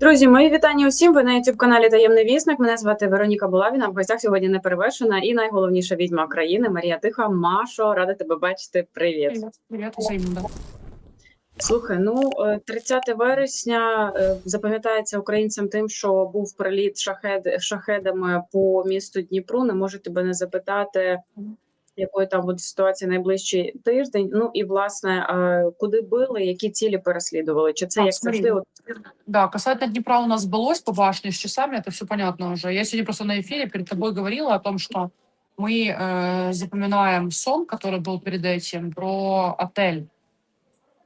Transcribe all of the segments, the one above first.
Друзі, мої вітання усім. Ви на youtube каналі Таємний вісник. Мене звати Вероніка Булавіна. В гостях сьогодні неперевершена і найголовніша відьма країни Марія Тиха. Машо, рада тебе бачити. Привіт. Привет. Слухай, ну е, 30 вересня е, запам'ятається українцям тим, що був приліт шахед шахедами по місту Дніпру. Не можу тебе не запитати, якою там буде ситуація найближчий тиждень. Ну і власне, е, куди били, які цілі переслідували? Чи це як завжди? От Да, касательно Днепра у нас сбылось по башне с часами, это все понятно уже. Я сегодня просто на эфире перед тобой говорила о том, что мы э, запоминаем сон, который был перед этим, про отель.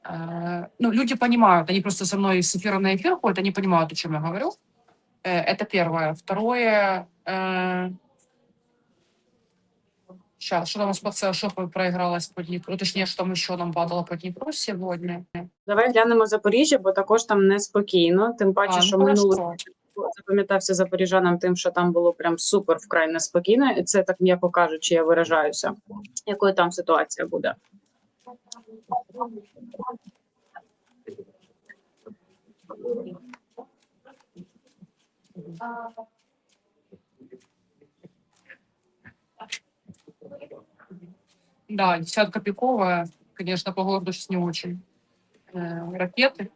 Э, ну, люди понимают, они просто со мной с эфира на эфир ходят, они понимают, о чем я говорю. Э, это первое. Второе, э, сейчас, что там у нас по ЦС, что проигралось по Днепру, точнее, что там еще нам падало по Днепру сегодня. Давай глянемо Запоріжжя, бо також там неспокійно. Тим паче, А, ну, що минулого хорошо. запам'ятався запоріжанам тим, що там було прям супер вкрай неспокійно. І це так м'яко кажучи, я виражаюся. Якою там ситуація буде? Да, десятка пиковая, конечно, по городу сейчас не очень. Э, ракеты.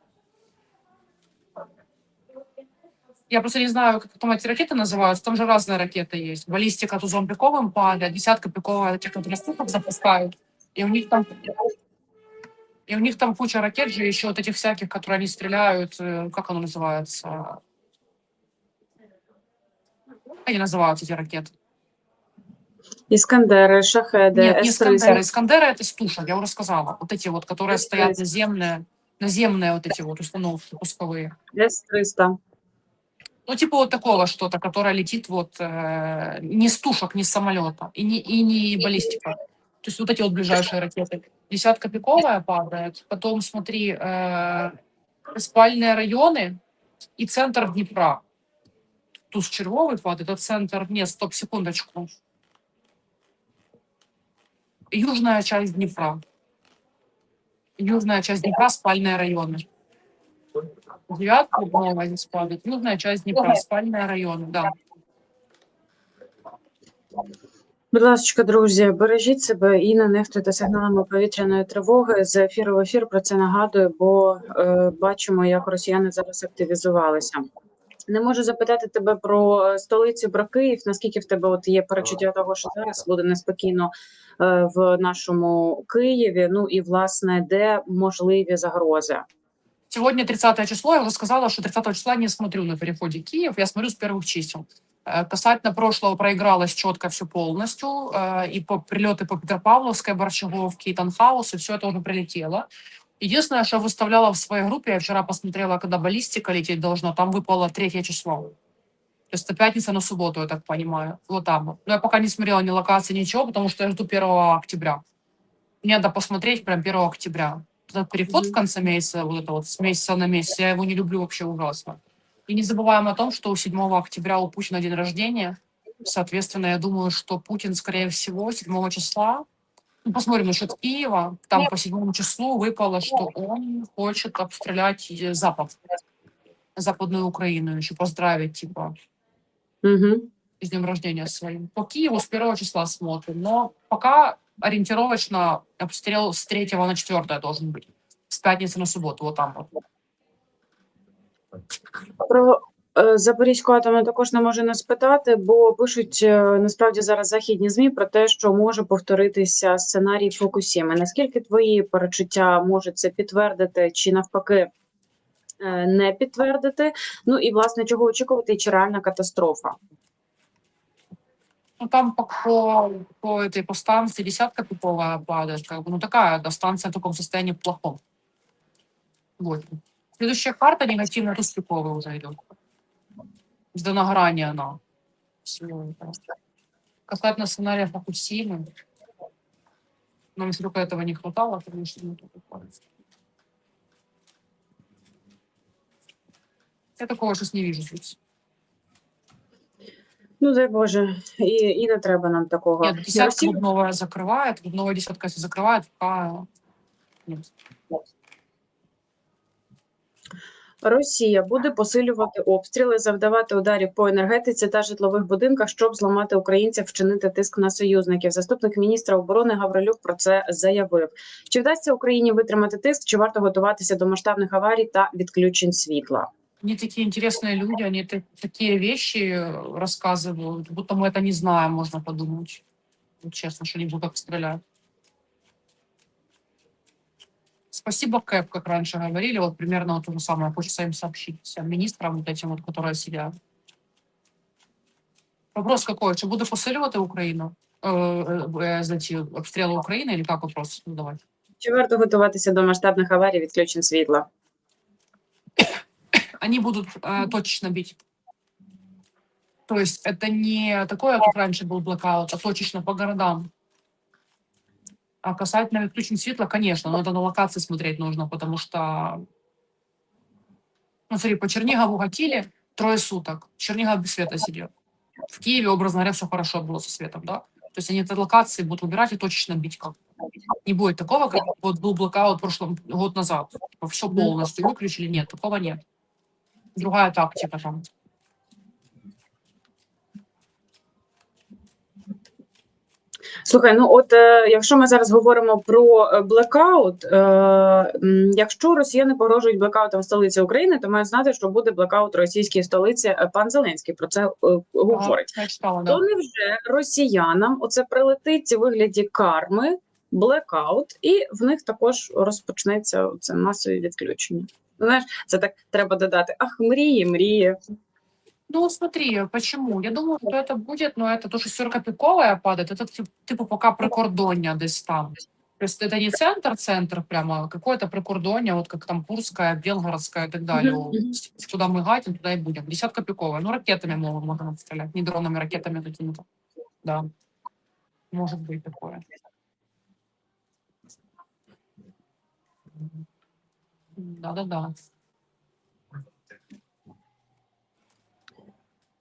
Я просто не знаю, как там эти ракеты называются. Там же разные ракеты есть. Баллистика тузом пиковым падает, десятка пиковая, которые ступок запускают. И у них там и у них там куча ракет же, еще вот этих всяких, которые они стреляют, э, как оно называется? Они называются, эти ракеты? Іскандери, шахеди, Нет, не Искандеры. С-300. Искандеры это тушек, я уже сказала. Вот эти вот, которые стоят наземные, наземные вот эти вот установки пусковые. С-300. Ну, типа вот такого что-то, которое летит вот э, не с тушек, не с самолета и не, и не баллистика. То есть вот эти вот ближайшие ракеты. Десятка пиковая падает, потом, смотри, э, спальные районы и центр Днепра. Туз червовый падает, это центр, нет, стоп, секундочку. Южная часть Днепра. Южная часть Днепра, спальные районы. Девятка новая здесь падает. Южная часть Днепра, спальные районы, да. Будь ласка, друзі, бережіть себе і не нехтуйте сигналами повітряної тривоги. З ефіру в ефір про це нагадую, бо е, бачимо, як росіяни зараз активізувалися. Не можу запитати тебе про е, столицю, про Київ. Наскільки в тебе от є перечуття того, що зараз буде неспокійно е, в нашому Києві? Ну і власне, де можливі загрози? Сегодня 30 число, я уже сказала, что 30 числа не смотрю на переходе Киев, я смотрю с первых чисел. Э, Касательно прошлого проигралось четко все полностью, э, и по прилеты по Петропавловской, Борщаговке, и Танхаус, и все это уже прилетело. Единственное, что я выставляла в своей группе, я вчера посмотрела, когда баллистика лететь должна, там выпало третье число. То есть это пятница на субботу, я так понимаю. Вот там. вот. Но я пока не смотрела ни локации, ничего, потому что я жду 1 октября. Мне надо посмотреть прям 1 октября. Этот переход в конце месяца, вот это вот с месяца на месяц, я его не люблю вообще ужасно. И не забываем о том, что у 7 октября у Путина день рождения. Соответственно, я думаю, что Путин, скорее всего, 7 числа, посмотрим насчет Киева, там по 7 числу выпало, что он хочет обстрелять э, Запад, Западную Украину, еще поздравить, типа, Угу. с днем рождения своим. По Киеву с первого числа смотрим, но пока ориентировочно обстрел с 3 на 4 должен быть. С пятницы на субботу, вот там вот. Про Запорізьку атомну також не можу не спитати, бо пишуть е, насправді зараз західні змі про те, що може повторитися сценарій Фукусіми. Наскільки твої перечуття можуть це підтвердити, чи навпаки е, не підтвердити? Ну і власне чого очікувати, і чи реальна катастрофа? Ну, там по, по, по этой по станции десятка пиковая падает, как бы, ну такая, да, станция в таком состоянии плохом. Вот. Следующая карта негативная, туз пиковый уже идет. С донаграния она. Всего этого. Касательно сценария Фокусимы, нам если только этого не хватало, конечно, ну, тут такое. Я такого сейчас не вижу здесь. Ну дай Боже, і, і не треба нам такого. Нет, десятка Росія- бубновая закрывает, бубновая десятка если закрывает, пока нет. Росія буде посилювати обстріли, завдавати ударів по енергетиці та житлових будинках, щоб зламати українців, вчинити тиск на союзників. Заступник міністра оборони Гаврилюк про це заявив. Чи вдасться Україні витримати тиск? Чи варто готуватися до масштабних аварій та відключень світла? Они такие интересные люди, они та- такие вещи э, рассказывают, будто мы это не знаем, можно подумать. Вот честно, что они будут так стрелять. Спасибо, Кэп, как раньше говорили, вот примерно вот то же самое хочется им сообщить, всем министрам вот этим вот, которые сидят. Вопрос какой, чи буде посилювати Україну? Е, е, за ці обстріли України, или как вопрос задавати? Чи варто готуватися до масштабних аварій відключень світла? они будут э, точечно бить. То есть это не такое, как раньше был блокаут, а точечно по городам. А касательно отключения светла, конечно, но это на локации смотреть нужно, потому что, ну, смотри, по Чернигову гатили трое суток. Чернигов без света сидел. В Киеве, образно говоря, все хорошо было со светом, да? То есть они эти локации будут выбирать и точечно бить как. Не будет такого, как вот был блокаут прошлом год назад. Все Мгм. полностью выключили. Нет, такого нет другая тактика там. Слухай, ну от е, якщо ми зараз говоримо про е, блекаут, е, якщо росіяни погрожують блекаутом столиці України, то мають знати, що буде блекаут російській столиці. Пан Зеленський про це е, говорить. То невже росіянам оце прилетить у вигляді карми, блекаут, і в них також розпочнеться це масові відключення. Знаєш, це так треба додати. Ах, мрії, мрії. Ну, смотри, почему? Я думаю, что это будет, но это то, что сорокопиковая падает, это тип- типа пока прикордоння десь там. То есть это не центр-центр прямо, а какое-то прикордоння, вот как там Курская, Белгородская и так далее. Мгм, Куда мы гатим, туда и будем. Десятка пиковая. Ну, ракетами могут, можно стрелять, не дронами, ракетами какими-то. Да. Может быть такое. Да-да-да.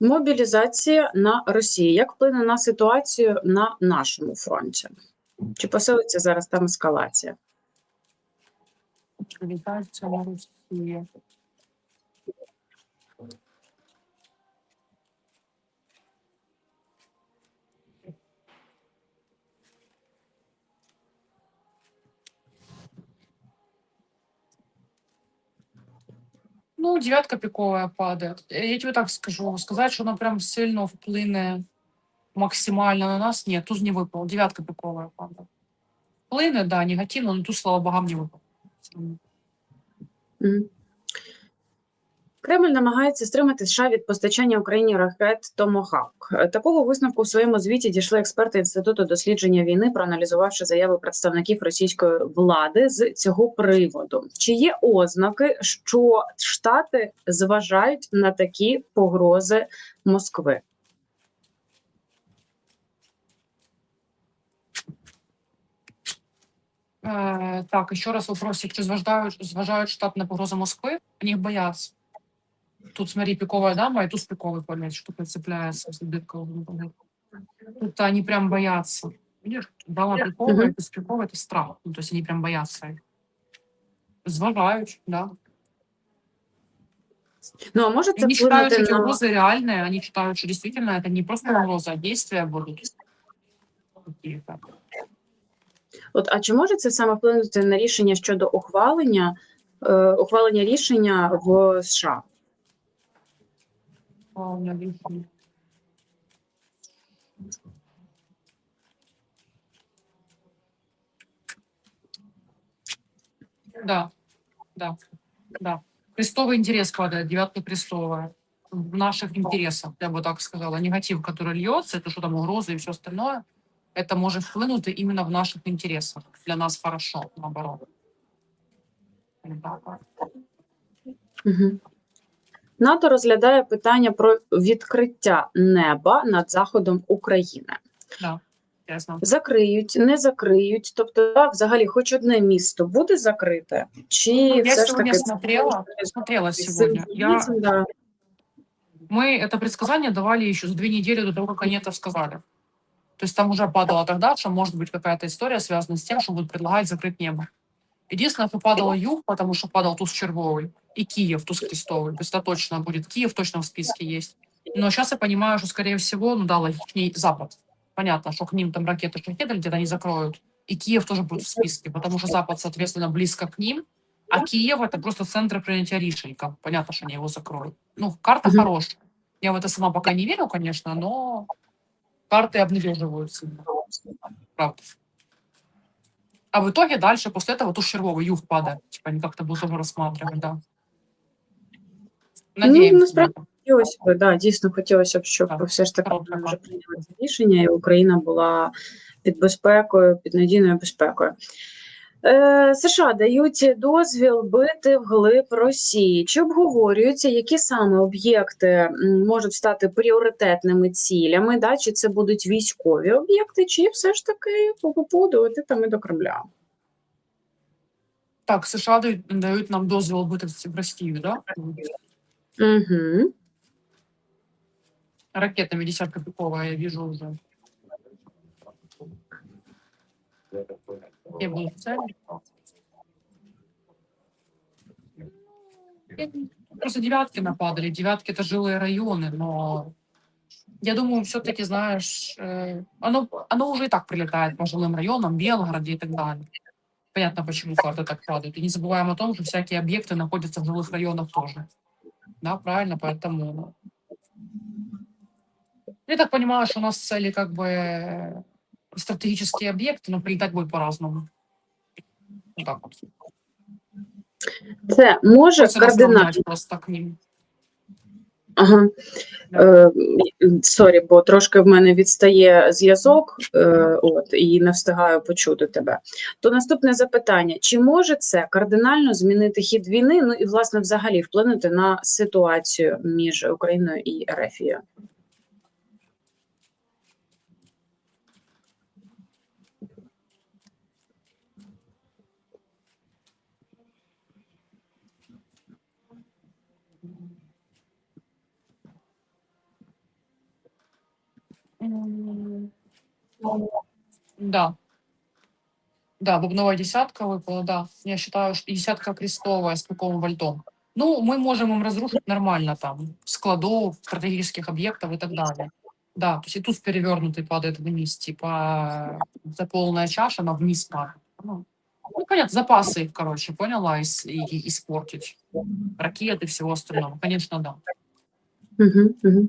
Мобілізація на Росії. Як вплине на ситуацію на нашому фронті? Чи посилиться зараз там ескалація? Мобілізація на Руси. Ну, девятка пиковая падает. Э, Я тебе так скажу. Сказать, что она прям сильно вплине максимально на нас, нет, туз не выпал. Девятка пиковая падает. Вплине, да, негативно, но туз, слава богам, не выпал. Мгм. Кремль намагається стримати США від постачання Україні ракет Томохавк. Такого висновку у своєму звіті дійшли експерти інституту дослідження війни, проаналізувавши заяви представників російської влади з цього приводу. Чи є ознаки, що Штати зважають на такі погрози Москви? Э, так, еще раз вопросик. Чи зважають, зважають штат на погрозу Москвы? Они их. Тут, смотри, пиковая дама, и тут пиковый полет, что прицепляется. с дыркой. Тут они прям боятся. Видишь, дама пиковая, Мгм. это пиковая, это страх. Ну, то есть они прям боятся. их. Зважають, да. Ну а може И це Они считают, что вплинути эти на угрозы реальные, они считают, что действительно это не просто угроза, а действия будут. Какие-то. от а чи може це саме вплинути на рішення щодо ухвалення е, ухвалення рішення в США? А, у меня висит. Да, да, да. Крестовый интерес падает, девятка крестовая. В наших интересах, я бы так сказала. Негатив, который льется, это что там угрозы и все остальное, это может вплинуть именно в наших интересах. Для нас хорошо, наоборот. Угу. НАТО розглядає питання про відкриття неба над заходом України. Ясно. Закриють, не закриють. Тобто, а, взагалі, хоч одне місто буде закрите, чи Я все ж сегодня таки смотрела, смотрела сегодня. Я, Символізм, да. Мы это предсказание давали еще за две недели до того, как они это сказали. То есть там уже падало тогда, что может быть какая-то история связана с тем, что будут предлагать закрыть небо. Единственное, что падало юг, потому что падал туз червовый, И Киев, туз крестовый. То есть это точно будет Киев, точно в списке есть. Но сейчас я понимаю, что, скорее всего, ну да, логичнее Запад. Понятно, что к ним там ракеты, шахеды где-то не закроют. И Киев тоже будет в списке, потому что Запад, соответственно, близко к ним, а Киев это просто центр принятия решений. Понятно, что они его закроют. Ну, карта Мгм. хорошая. Я в это сама пока не верю, конечно, но карты обнадеживают сильно. Правда. А в итоге дальше, после этого, туз червовый, юг падает. Типа они как-то будут его рассматривать, да. На насправді. Хотілося б, да, дійсно хотілося б, щоб Так, все ж таки ми вже прийняли це рішення, і Україна була під безпекою, під надійною безпекою. Е, США дають дозвіл бити вглиб Росії. Чи обговорюються, які саме об'єкти можуть стати пріоритетними цілями? Да? Чи це будуть військові об'єкти, чи все ж таки пу-пу-пу, там і до Кремля? Так, США дают, дают нам дозвол бути в Росію, да? Угу. Ракетами десятка пиковая, я вижу уже. Где будут цели? Я- Просто девятки нападали. Девятки это жилые районы, но я думаю, все-таки, знаешь, э, оно, оно уже и так прилетает по жилым районам, Белгороде и так далее. Понятно, почему карты так падают. И не забываем о том, что всякие объекты находятся в жилых районах тоже. Да, правильно, поэтому... Я так понимаю, что у нас цели как бы э, стратегические объекты, но прилетать будет по-разному. Вот так вот. Це може Хочется кардинально расставлять просто к ним. Ага. Е, Сорі, бо трошки в мене відстає зв'язок, е, от і не встигаю почути тебе. То наступне запитання: чи може це кардинально змінити хід війни? Ну і власне взагалі вплинути на ситуацію між Україною і Ерефією? Да. Да, бубновая десятка выпала, да. Я считаю, что десятка крестовая с пиковым вольтом. Ну, мы можем им разрушить нормально там, складов, стратегических объектов и так далее. Да, то есть и туз перевернутый падает вниз, типа это полная чаша, она вниз падает. Ну, ну, понятно, запасы короче, поняла, и, и- испортить. Ракеты всего остального. Конечно, да. Угу, угу.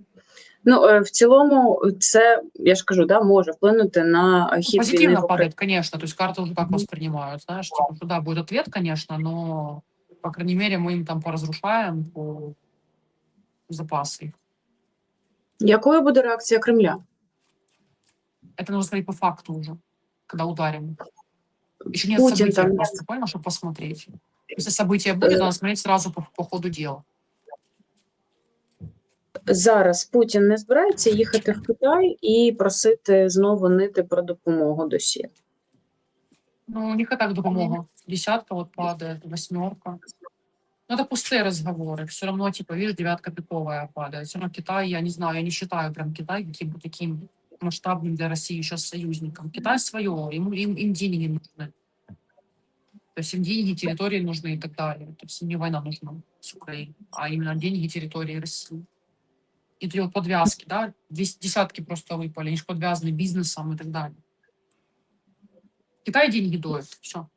Ну е, в цілому, це я ж кажу, да, може вплинути на хід війни в Позитивно Україні. падает, конечно. То есть карты уже как Мгм. воспринимают, знаешь, типа, что да, будет ответ, конечно, но, по крайней мере, мы им там поразрушаем по запасы. их. Якою буде реакція Кремля? Это нужно смотреть по факту уже, когда ударим. Еще нет Путин события там- просто, понял, чтобы посмотреть. Если событие будет, Э. надо смотреть сразу по, по ходу дела. Зараз Путін не збирається їхати в Китай і просити знову нити про допомогу досі. Ну, у них и так допомога. Десятка вот падает, восьмерка. Ну, это пустые разговоры. Все равно, типа, видишь, девятка пиковая падает. Все равно Китай, я не знаю, я не считаю прям Китай каким-то таким масштабным для России сейчас союзником. Китай свое, ему, им, им деньги нужны. То есть им деньги, территории нужны и так далее. То есть им не война нужна с Украиной, а именно деньги, территории России. И подвязки, да, дес- десятки просто выпали, они же подвязаны бизнесом и так далее. Китай деньги доит, все.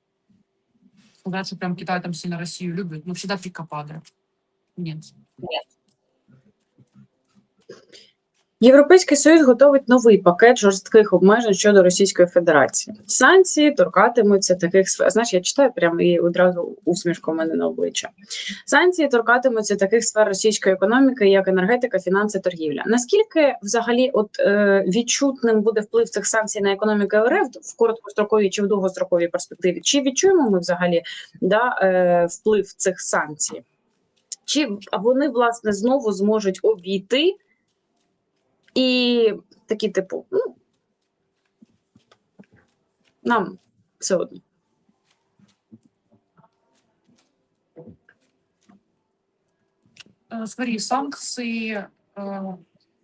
Сказать, что прям Китай там сильно Россию любит, но всегда пика падает. Нет. Європейський союз готовить новий пакет жорстких обмежень щодо Російської Федерації. Санкції торкатимуться таких. Знаєш, я читаю прямо і одразу усмішка у мене на обличчя. Санкції торкатимуться таких сфер російської економіки, як енергетика, фінанси, торгівля. Наскільки взагалі от е, відчутним буде вплив цих санкцій на економіку РФ в короткостроковій чи в довгостроковій перспективі? Чи відчуємо ми взагалі да, е, вплив цих санкцій? Чи вони власне знову зможуть обійти? І такі, типу, ну, нам все одно. Э, Смотри, санкции, э,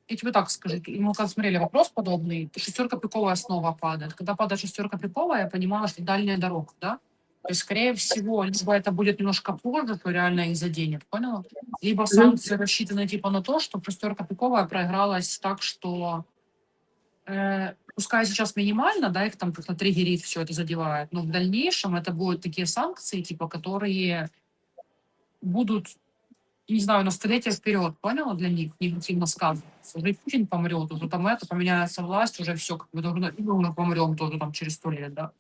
я тебе так скажу, мы когда смотрели вопрос подобный, шестерка пиковая снова падает. Когда падает шестерка пиковая, я понимала, что дальняя дорога, да? То есть, скорее всего, либо это будет немножко позже, что реально их заденет, поняла? Либо санкции рассчитаны типа на то, что просто Копякова проигралась так, что э, пускай сейчас минимально, да, их там как-то триггерит, все это задевает, но в дальнейшем это будут такие санкции, типа, которые будут, не знаю, на столетие вперед, поняла, для них негативно сказываться. Уже Путин помрет, уже там это, поменяется власть, уже все, как бы, должно- и мы уже помрем тоже там через сто лет, да.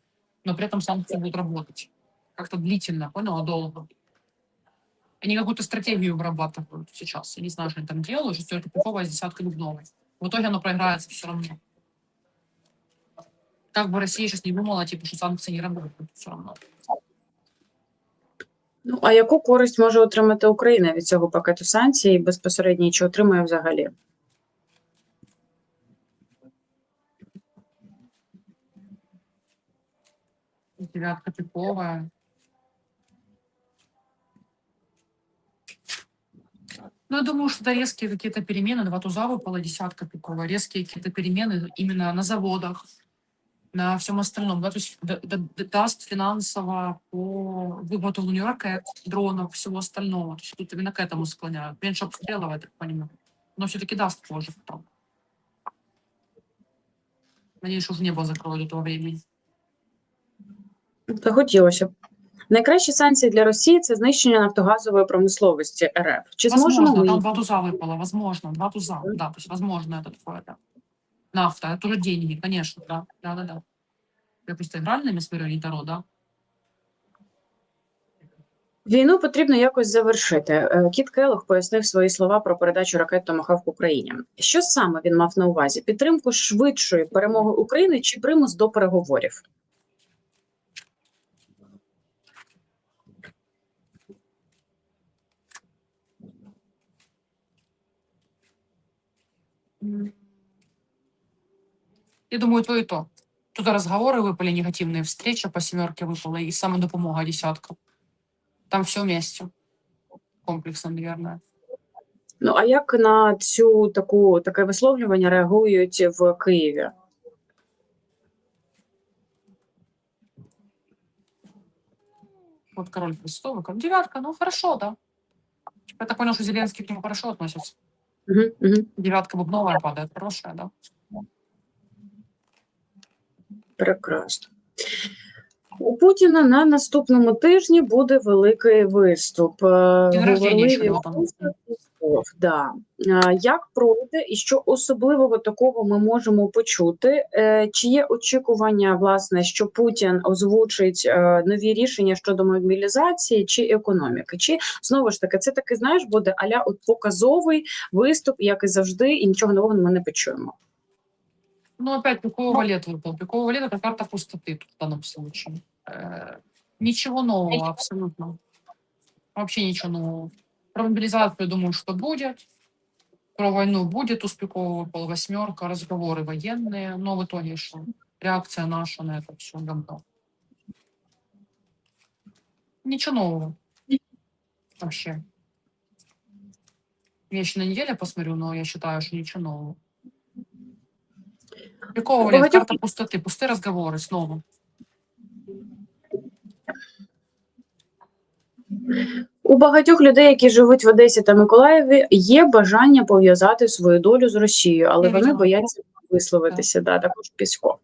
Но при этом санкции будут работать как-то длительно, поняла, долго. Они какую-то стратегию вырабатывают сейчас. Я не знаю, что они там делают. Шестерка Пухова с десяткой Дубновой. В итоге оно проиграется все равно. Как бы Россия сейчас не думала, типа, что санкции не работают все равно. Ну а яку користь може отримати Україна від цього пакету санкцій і безпосередньо і чи отримує взагалі? Девятка типовая. Ну, я думаю, что это резкие какие-то перемены. Два туза выпала, десятка пиковая. Резкие какие-то перемены именно на заводах, на всем остальном. Да? То есть д- д- д- даст финансово по выготовлению ракет, дронов, всего остального. То есть тут именно к этому склоняют. Меньше обстрелов, я так понимаю. Но все-таки даст позже потом. Надеюсь, уже небо закроют до того времени. Та хотілося б. Найкращі санкції для Росії це знищення нафтогазової промисловості РФ. Чи зможемо Возможно, ми там їх? два туза выпало, возможно, два туза, да, то есть возможно это такое, да. Нафта, это тоже деньги, конечно, да, да, да, да. Я просто игральными смотрю, а не Таро, да. Війну потрібно якось завершити. Е, Кіт Келлог пояснив свої слова про передачу ракет Томахавк Україні. Що саме він мав на увазі? Підтримку швидшої перемоги України чи примус до переговорів? Я думаю, то и то. Тут разговоры выпали негативные, встреча по семерке выпала и самодопомога десятка. Там все вместе. Комплексно, наверное. Ну а як на цю таку таке висловлювання реагують в Києві? Вот король престолов, как девятка, ну хорошо, да. Я так понял, что Зеленский к нему хорошо относится. Угу, угу. Девятка бубновая падает, хорошая, да. Прекрасно. У Путіна на наступному тижні буде великий виступ. Е, Да. Е, Як пройде і що особливого такого ми можемо почути? Е, Чи є очікування, власне, що Путін озвучить нові рішення щодо мобілізації чи економіки? Чи знову ж таки це таки знаєш буде аля от показовий виступ, як і завжди, і нічого нового ми не почуємо? Ну, опять пикового лет выпал. Пикового лет это карта пустоты тут в данном случае. Э, ничего нового абсолютно. Вообще ничего нового. Про мобилизацию, думаю, что будет. Про войну будет. У Пикового выпал восьмерка, разговоры военные. Но в итоге что? Реакция наша на это все говно. Ничего нового. Вообще. Я еще на неделю посмотрю, но я считаю, что ничего нового. Пикового лет, Багатьох- карта пустоты, пустые разговоры снова. У багатьох людей, які живуть в Одесі та Миколаєві, є бажання пов'язати свою долю з Росією, але Я вони виділа. бояться висловитися. Да, також Пісько.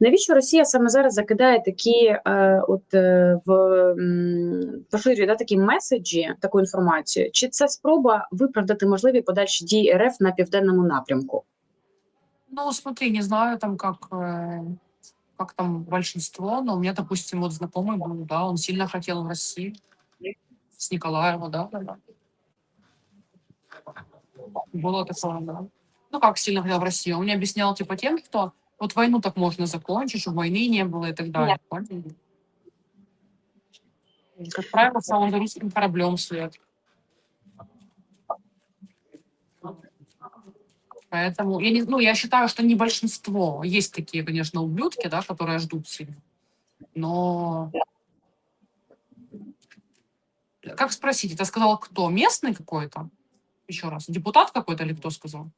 Навіщо Росія саме зараз закидає такі, е, от е, в м, поширює да, такі меседжі, таку інформацію? Чи це спроба виправдати можливі подальші дії РФ на південному напрямку? Ну, смотри, не знаю там, как, э, как там большинство, но у меня, допустим, вот знакомый был, да, он сильно хотел в Россию, с Николаева, да. Было такое, да. Ну, как сильно хотел в Россию? Он мне объяснял, типа, тем, что вот войну так можно закончить, чтобы войны не было и так далее. Поняли? И, Как правило, он за русским кораблем след. Поэтому я не, ну, я считаю, что не большинство. Есть такие, конечно, ублюдки, да, которые ждут сильно. Но как спросить, это сказал кто? Местный какой-то? Еще раз, депутат какой-то или кто сказал?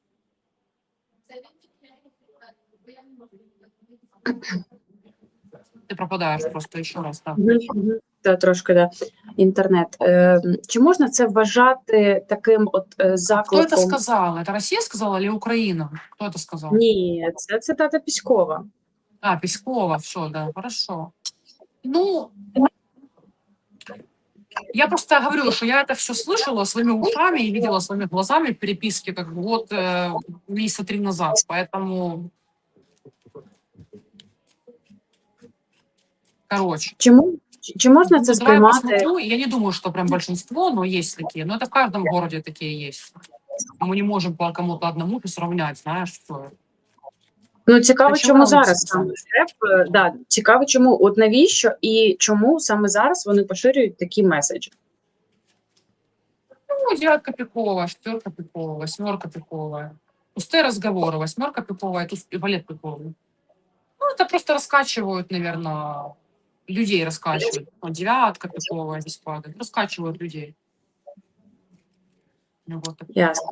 Ты пропадаешь просто еще раз, да. Мгм, мгм. Та трошки да. інтернет. Е, чи можна це вважати таким от е, Кто это закликом? сказал? Это Россия сказала или Украина? Кто это сказал? Ні, це цитата Піськова. А, Пескова, все, да, хорошо. Ну, я просто говорю, что я это все слышала своими ушами и видела своими глазами в переписке, как бы вот э, месяца три назад, поэтому... Короче, Чому чи- чи можна це ну, давай я сприймати? посмотрю. Я не думаю, что прям большинство, но есть такие. Но это в каждом городе такие есть. Мы не можем по кому-то одному сравнять, знаешь, что... Ну цікаво, Та чому чому вони зараз це саме РФ, е, да, цікаво, чому от навіщо і чому саме зараз вони поширюють такі меседжі? Ну, девятка пиковая, шестерка пиковая, восьмерка пиковая. Пустые разговоры, восьмерка пиковая, туз и валет пиковый. Ну, это просто раскачивают, наверное, людей раскачивают. Ну, девятка пиковая здесь падает. Раскачивают людей. Ну, вот. Ясно.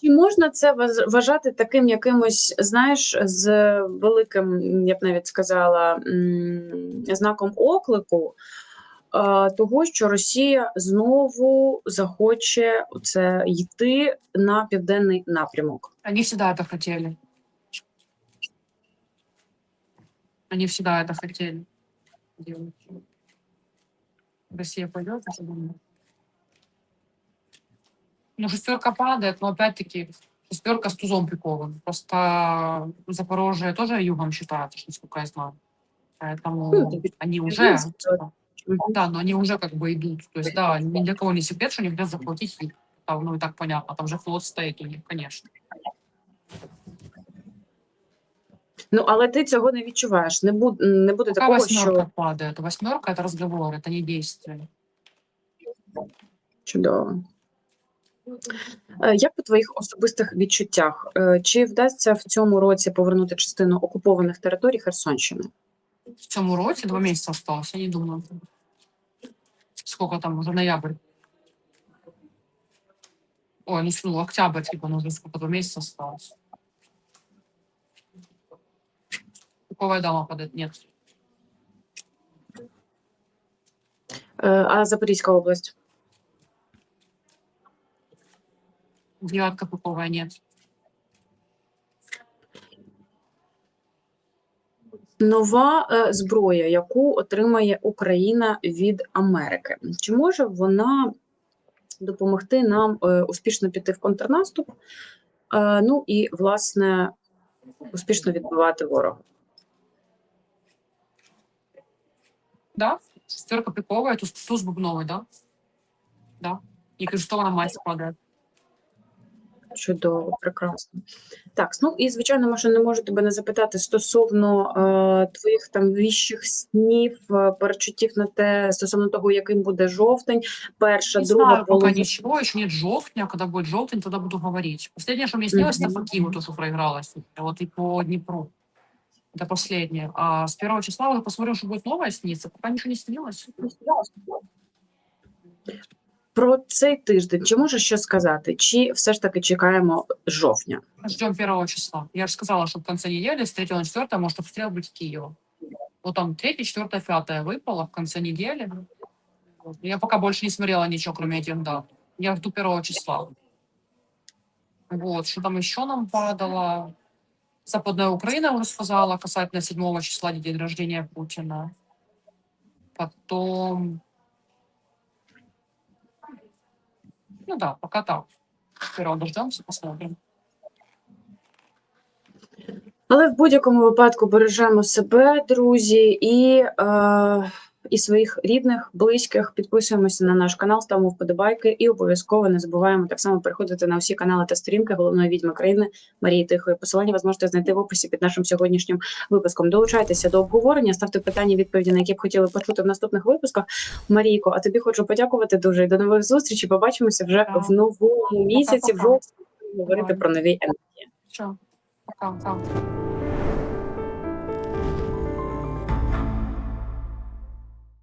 Чи можна це вважати таким якимось, знаєш, з великим, я б навіть сказала, знаком оклику того, що Росія знову захоче це йти на південний напрямок? Они всегда это хотели. Они всегда это хотели делать. Россия пойдет, я думаю. Ну, шестерка падает, но опять-таки шестерка с тузом прикован. Просто Запорожье тоже югом считается, насколько я знаю. Поэтому Ну, они уже... типа, Мгм. да, но они уже как бы идут. То есть, да, ни для кого не секрет, что они хотят захватить их. Там, ну и так понятно, там же флот стоит у них, конечно. Ну але ти цього не відчуваєш. Не буде не буде Пока такого, восьмерка що падает. Восьмерка это разговор, это не действие. чудово. Е, Як по твоїх особистих відчуттях, е, чи вдасться в цьому році повернути частину окупованих територій Херсонщини? В цьому році два месяца осталось, я не думаю. Сколько там уже ноябрь? Ой, ну, ну октябрь, типа, ну уже сколько, два месяца осталось. Какого дама падает? Нет. Е, А Запорізька область? Девятка какого нет. Нова е, зброя, яку отримає Україна від Америки. Чи може вона допомогти нам е, успішно піти в контрнаступ? Е, Ну і власне успішно відбивати ворога? Да? Шестерка пиковая, туз, туз бубновый, да? Да. И крестовая мать падает. Чудово, прекрасно. Так, ну і звичайно, може, не можу тебе не запитати стосовно е, твоїх там віщих снів, е, перечуттів на те, стосовно того, яким буде жовтень, перша, Не друга знаю пока половина. ничего, еще нет желтня, когда будет желтень, тогда буду говорить. Последнее, что мне снилось, это Мгм. Факиму, то, что проигралось. Вот и по Днепру Это последнее. А с первого числа уже посмотрим, что будет новое сниться. Пока ничего не снилось. Про цей тиждень чи можеш що сказати? Чи все ж таки чекаємо жовтня? Ждем первого числа. Я же сказала, что в конце недели, с 3 на 4, может обстрел быть Киева. Вот там 3, 4, 5 выпало в конце недели. Вот. Я пока больше не смотрела ничего, кроме этих дат. Я жду первого числа. Вот, что там еще нам падало? Западная Украина уже сказала касательно 7 числа день рождения Путина. Потом... Ну да, пока так. Первого дождемся, посмотрим. Але в будь-якому випадку бережемо себе, друзі, і, е, і своїх рідних, близьких. Підписуємося на наш канал, ставимо вподобайки і обов'язково не забуваємо так само переходити на всі канали та сторінки головної відьми країни Марії Тихої. Посилання ви зможете знайти в описі під нашим сьогоднішнім випуском. Долучайтеся до обговорення, ставте питання, відповіді, на які б хотіли почути в наступних випусках. Марійко, а тобі хочу подякувати дуже і до нових зустрічей. Побачимося вже Так. в новому місяці. В жовтні говорити про нові енергії. Все, пока, пока.